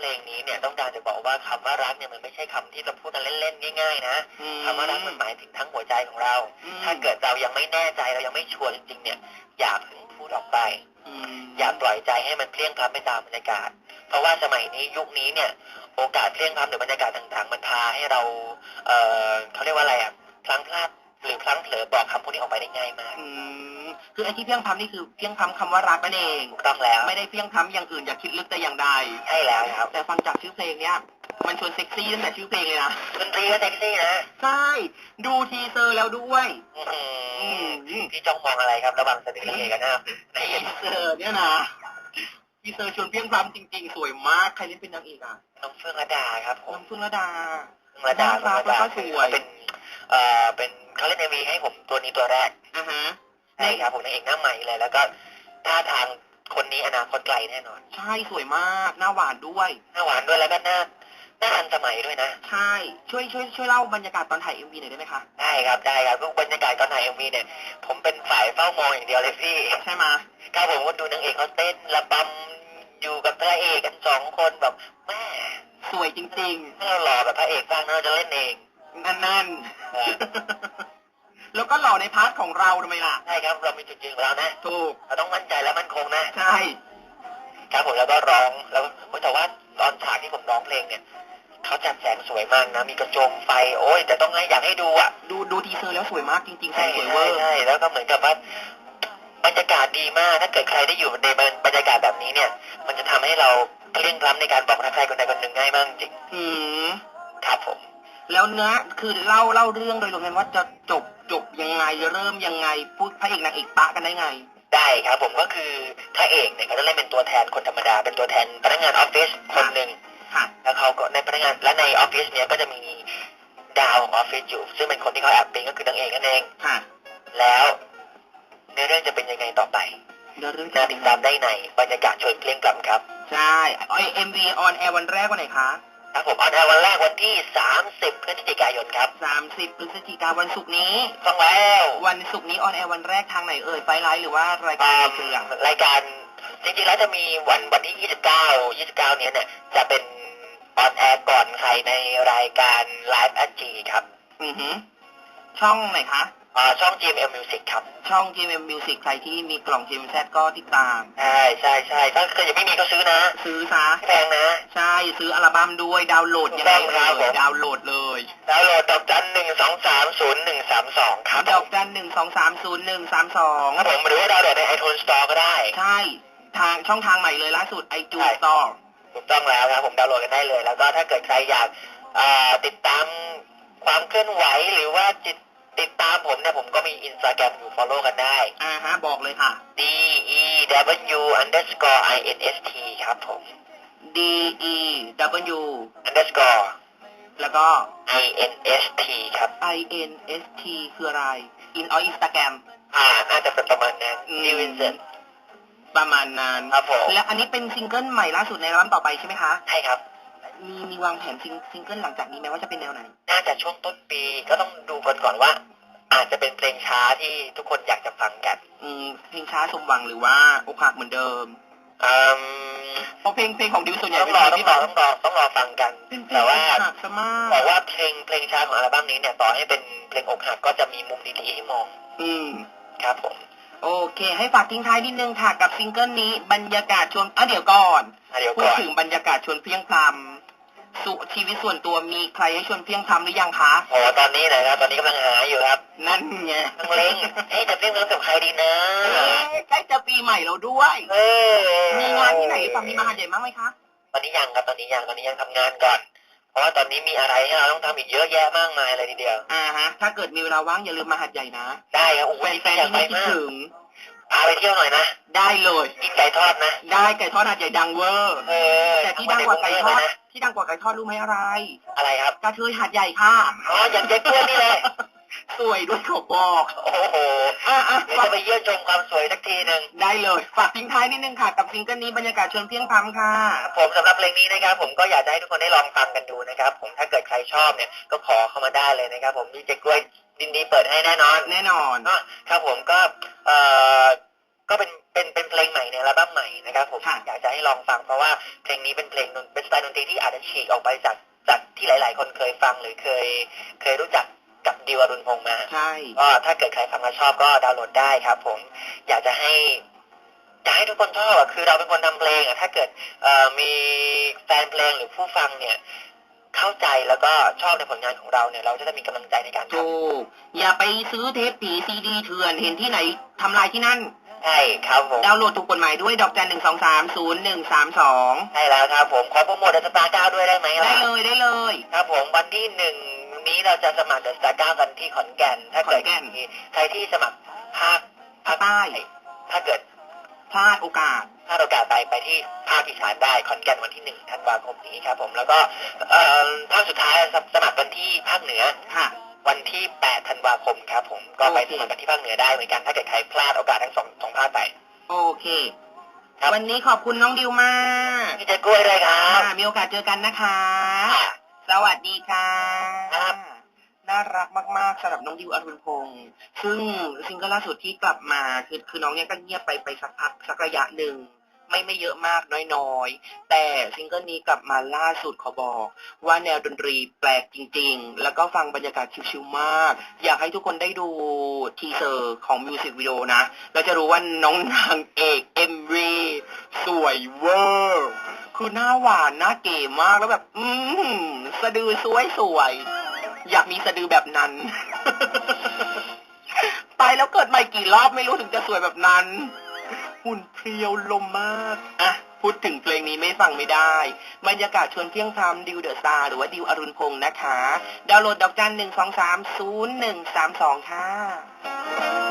เพลงนี้เนี่ยต้องการจะบอกว่าคำว่ารักเนี่ยมันไม่ใช่คำที่เราพูดกันเล่นๆง่ายๆนะอืมคำว่ารักมันหมายถึงทั้งหัวใจของเราอืมถ้าเกิดเรายังไม่แน่ใจเรายังไม่ชัวร์จริงๆเนี่ยอย่าเพิ่งพูดออกไปอืมอย่าปล่อยใจให้มันเพลียงพล้ำไปตามบรรยากาศ เพราะว่าสมัยนี้ยุคนี้เนี่ยโอกาสเพลียงพล้ำหรือบรรยากาศต่างๆ มันพาให้เราเออเขาเรียกว่าอะไรอะพลั้งพลาด หรือพลั้งเผลอบอกคำพวกนี้ออกไปได้ง่ายมาก อืมคือไอ้ที่เพียงพล้ำนี่คือเพียงพล้ำคำว่ารักนั่นเอง ถูกต้องแล้วไม่ได้เพียงพล้ำอย่างอื่นอย่าคิดลึกแต่อย่างใด ใช่แล้วครับแต่ฟังจากชื่อเพลงเนี้ยมันชวนเซ็กซี่ตั้งแต่ชื่อเพลงเลยนะ ดนตรีก็เซ็กซี่นะใช่ ดูทีเซอร์แล้วด้วย อื้อหือือม พี่จ้องมองอะไรครับ ระหว่างสะดือเอกันนะครับทีเซอร์เนี่ยนะทีเซอร์ชวนเพียงพล้ำจริงๆ สวยมากใครเล่นเป็นนางเอกอะน้องเฟื่องระดาครับผมน้องเฟื่องระดาเฟื่องระดาน่ารักเฟื่องระดาแล้วก็สวยเขาเป็นเอ่อเป็น เขาเล่นเอวีให้ผมตัวนี้ตัวแรกอ่าฮะใช่ครับผมนางเอกหน้าใหม่เลย แล้วก็ท่าทางคนนี้อนาคตไกลแน่นอนใช่สวยมากหน้าหวานด้วย หน้าหวานด้วยแล้วก็หน้าหน้าทันสมัยด้วยนะใช่ช่วยช่วยช่วยเล่าบรรยากาศตอนถ่ายเอ็มวีหน่อยได้ไหมคะได้ครับได้ครับทุกบรรยากาศก่อนถ่ายเอ็มวีเนี่ย ผมเป็นฝ่ายเฝ้ามองอย่างเดียวเลยพี่ใช่ไหมยครับผมก็ดูนางเอกเขาเต้นระบำอยู่กับพระเอกกันสองคนแบบแม่สวยจริงถ้าเราหล่อแบบพระเอกบ้างนะเราจะเล่นเอง ๆนั่นเออๆ แล้วก็หล่อในพาร์ทของเราทำไมล่ะ ใช่ครับเรามีจุดยืนของเรานะถูก เราต้องมั่นใจและมั่นคงนะใช่ ครับผมแล้วก็ร้องแล้วแต่ว่าตอนฉากที่ผมร้องเพลงเนี่ยเขาจัดแสงสวยมากนะมีกระโจมไฟโอ้ยแต่ต้องให้อยากให้ดูอะดูดูทีเซอร์แล้วสวยมากจริงๆแสใช่งสวยเวใช่อร์ ใช่แล้วก็เหมือนกับว่าบรรยากาศดีมากถ้าเกิดใครได้อยู่ในบรรยากาศแบบนี้เนี่ย มันจะทำให้เราเกลี้ยงล้ำในการบอกรักใครคนใดคนหนึ่งง่ายมากจริงอืม ครับผม แล้วเนื้อคือเล่าเล่าเรื่องโดยรวมกันว่าจะจบจบยังไงเริ่มยังไงพูดพระเอกนางเอกปะกันได้ไง ได้ครับผมก็คือพระเอกเนี่ยเขาจะเล่นเป็นตัวแทนคนธรรมดา เป็นตัวแทนพนักงานออฟฟิศคนหนึ่งค่ะแล้วเขาก็ในพนักงานและในออฟฟิศเนี่ยก็จะมีดาวของออฟฟิศอยู่ ซึ่งเป็นคนที่เขาแอบปิ๊งก็คือนางเอกนั่นเองค่ะแล้วเนื้อเรื่องจะเป็นยังไงต่อไปเดี๋ยวเรื่องน่าติดตามได้ในบรรยากาศชวนเพลงกลับครับ ใช่ไอเอ็มวีออนแอร์วันแรกวันไหนคะ ครับผมออนแอร์วันแรกวันที่ 30 พฤศจิกายนครับสามสิบพฤศจิกาวันศุกร์นี้ ต้องแล้ว วันศุกร์นี้ออนแอร์วันแรกทางไหนเอ่ยไฟไลท์หรือว่ารายการในเครือรายการจริงๆแล้วจะมีวันวันที่ 29 29 เนี้ยเนี่ยจะเป็นออนแอร์ก่อนใครในรายการไลฟ์แอจีครับ อือหือช่องไหนคะ อ่าช่อง GMM Music ครับ ช่อง GMM Music ใครที่มีกล่อง GMZ ก็ติดตาม ใช่ใช่ใช่ถ้าเกิดยังไม่มีก็ซื้อนะซื้อซะไม่แพงนะ ใช่ซื้ออัลบั้มด้วยดาวน์โหลดยังไงถูกต้องครับเลผยม ดาวน์โหลดเลยดาวน์โหลดดอกจันหนึ่งสองสามศูนย์หนึ่งสามสองครับดอกจันหนึ่งสองสามศูนย์หนึ่งสามสองครับผมหรือว่าดาวน์โหลดใน iTunes Store ก็ได้ ใช่ทางช่องทางใหม่เลยล่าสุดไอจูใช่ สตอร์ถูกต้องแล้วครับผมดาวน์โหลดกันได้เลย แล้วก็ถ้าเกิดใครอยากอ่าติดตามความเคลื่อนไหวหรือว่าจิต ติดตามผมเนี่ยผมก็มีอินสตาแกรมอยู่ follow กันได้ อ่าฮะบอกเลยค่ะ D E W underscore I N S T ครับผม D E W underscore แล้วก็ I N S T ครับ I N S T คืออะไรอินออินสตาแกรมอ่าน่าจะเป็นประมาณนั้นอืมนิวินเซนประมาณนั้น ครับผม และอันนี้เป็นซิงเกิลใหม่ล่าสุดในอัลบั้มต่อไปใช่ไหมคะ ใช่ครับ มีมีวางแผนซิงซิงเกิลหลังจากนี้ไหมว่าจะเป็นแนวไหน น่าจะช่วงต้นปีก็ต้องดูกันก่อนว่า อาจจะเป็นเพลงช้าที่ทุกคนอยากจะฟังกันอืมเพลงช้าสมหวังหรือว่าอกหักเหมือนเดิมอืมเพราะเพลงเพลงของดิวส่วนใหญ่ต้อเป็งนรอเพลงต้องที่รแบอบต้องรอต้องรอฟังกัน เป็นเพลแต่งว่า อกหักซะมากแต่ว่าเพลงเพลงช้าของอัลบั้มนี้เนี่ยต่อให้เป็นเพลงอกหักก็จะมีมุมดีๆให้มองอืม ครับผมโอเค ให้ฝากทิ้งท้ายนิดนึงค่ะกับซิงเกิลนี้บรรยากาศชวนอะเดี๋ยวก่อน อะเดี๋ยวพูก่ดอน ถึงบรรยากาศชวนเพลียงพรำ สุชีวิตส่วนตัวมีใครให้ชวนเพลียงพรำหรือยังคะโอ้ตอนนี้นะครับตอนนี้กำลังหาอยู่ครับนั่นไงกำลังเล็งเอ๊ะจะเล่นเรื่องกับใครดีนะเอ๊ะใกล้จะปีใหม่แล้วด้วยเออมีงานที่ไหนหรือเปล่ามีมหาใหญ่มากไหมคะ ตอนนี้ยังครับตอนนี้ยังตอนนี้ยังทำงานก่อน เพราะว่าตอนนี้มีอะไรให้เราต้องทำอีกเยอะแยะมากมายเลยทีเดียวอ่าฮะถ้าเกิดมีเวลาว่างอย่าลืมมาหัดใหญ่นะได้ครับโอ้โหแฟนอยากๆไปที่ไม่คิดมากถึงพาไปเที่ยวหน่อยนะได้เลยกินไก่ทอดนะ ได้ไก่ทอดหัดใหญ่ดังเวอร์เออแต่ที่ดังกว่าไก่ทอดนะ ที่ดังกว่าไก่ทอดรู้ไหมอะไรอะไรครับกระเทยหัดใหญ่ค่ะอ๋ออย่างเจ๊เพื่อนนี่เลยสวยด้วยเขาบอก โอ้โหอะอะเดี๋ยวฝากจะไปเยี่ยมชมความสวยสักทีหนึ่งได้เลย ฝากทิ้งท้ายนิดนึงค่ะ กับซิงเกิลนี้บรรยากาศชวนเพลียงพรำค่ะ ผมสำหรับเพลงนี้นะครับ ผมก็อยากจะให้ทุกคนได้ลองฟังกันดูนะครับ ผมถ้าเกิดใครชอบเนี่ยก็ขอเข้ามาได้เลยนะครับ ผมดีเจกล้วยดินดีเปิดให้แน่นอน แน่นอนเนาะครับผมก็เอ่อ ก็เป็นเป็นเป็นเพลงใหม่ในอัลบั้มใหม่นะครับผมค่ะ อยากจะให้ลองฟังเพราะว่าเพลงนี้เป็นเพลงดนเป็นสไตล์ดนตรีที่อาจจะฉีกออกไปจากจากที่หลาย ๆ คนเคยฟังหรือเคยเคยรู้จักกับดิวอรุณพงษ์มา ใช่ ก็ถ้าเกิดใครฟังแล้วชอบก็ดาวน์โหลดได้ครับ ผมอยากจะให้อยากให้ทุกคนชอบอะคือเราเป็นคนทำเพลงอะถ้าเกิดเอ่อมีแฟนเพลงหรือผู้ฟังเนี่ย เข้าใจแล้วก็ชอบในผลงานของเราเนี่ย เราจะได้มีกำลังใจในการทถูก อย่าไปซื้อเทปผีซีดีเถื่อน เห็นที่ไหนทำลายที่นั่นำ ใช่ครับผมดาวน์โหลดถูกกฎหมายด้วยดอกจันหนึ่งสองสามศูนย์หนึ่งสามสองใช่แล้วครับผมขอโปรโมทเดอะสตาร์เก้าด้วยได้ไหมล่ะได้เลยได้เลย ครับผมวันที่หนึ่งนี้เราจะสมัครเดอะสตาร์เก้ากันที่ขอนแก่น ถ้าเกิดขอนแก่นมีใครที่สมัครภาคภาคใต้ถ้าเกิดพลาดโอกาส ถ้าโอกาสไปไปที่ภาคอีสานได้ขอนแก่นวันที่หนึ่งธันวาคมนี้ครับผมแล้วก็เอ่อภาคสุดท้ายสมัครวันที่ภาคเหนือค่ะ วันที่แปดธันวาคมครับผม ก็ไปโอเคสมัครกันที่ภาคเหนือได้เหมือนกัน ถ้าเกิดใครพลาดโอกาสทั้งสองสองภาคไป โอเค ครับวันนี้ขอบคุณน้องดิวมากพี่เจะกล้วยเลยครับค่ะมีโอกาสเจอกันนะคะค่ะสวัสดีค่ะครับน่ารักมากๆสำหรับน้องดิวอรุณพงศ์ซึ่งซิงเกิลล่าสุดที่กลับมาคือคือน้องเนี่ยก็เงียบไปไปสักพักสักระยะหนึ่ง ไม่ไม่เยอะมากน้อยๆ แต่ซิงเกิลนี้กลับมาล่าสุดขอบอก ว่าแนวดนตรีแปลกจริงๆ แล้วก็ฟังบรรยากาศชิวๆมาก อยากให้ทุกคนได้ดูทีเซอร์ของมิวสิกวิดีโอนะ แล้วจะรู้ว่าน้องนางเอกเอ็มวีสวยเวอร์คือหน้าหวานหน้าเก๋มากแล้วแบบ อืมสะดือสวยสวยๆอยากมีสะดือแบบนั้นไปแล้วเกิดใหม่กี่รอบไม่รู้ถึงจะสวยแบบนั้น หุ่นเพรียวลมมาก อะ พูดถึงเพลงนี้ไม่ฟังไม่ได้บรรยากาศชวนเที่ยงธรำดิวเดอะสตาร์หรือว่าดิวอรุณพงษ์นะคะ ดาวน์โหลดดอกจันหนึ่งสองสามศูนย์หนึ่งสามสองค่ะ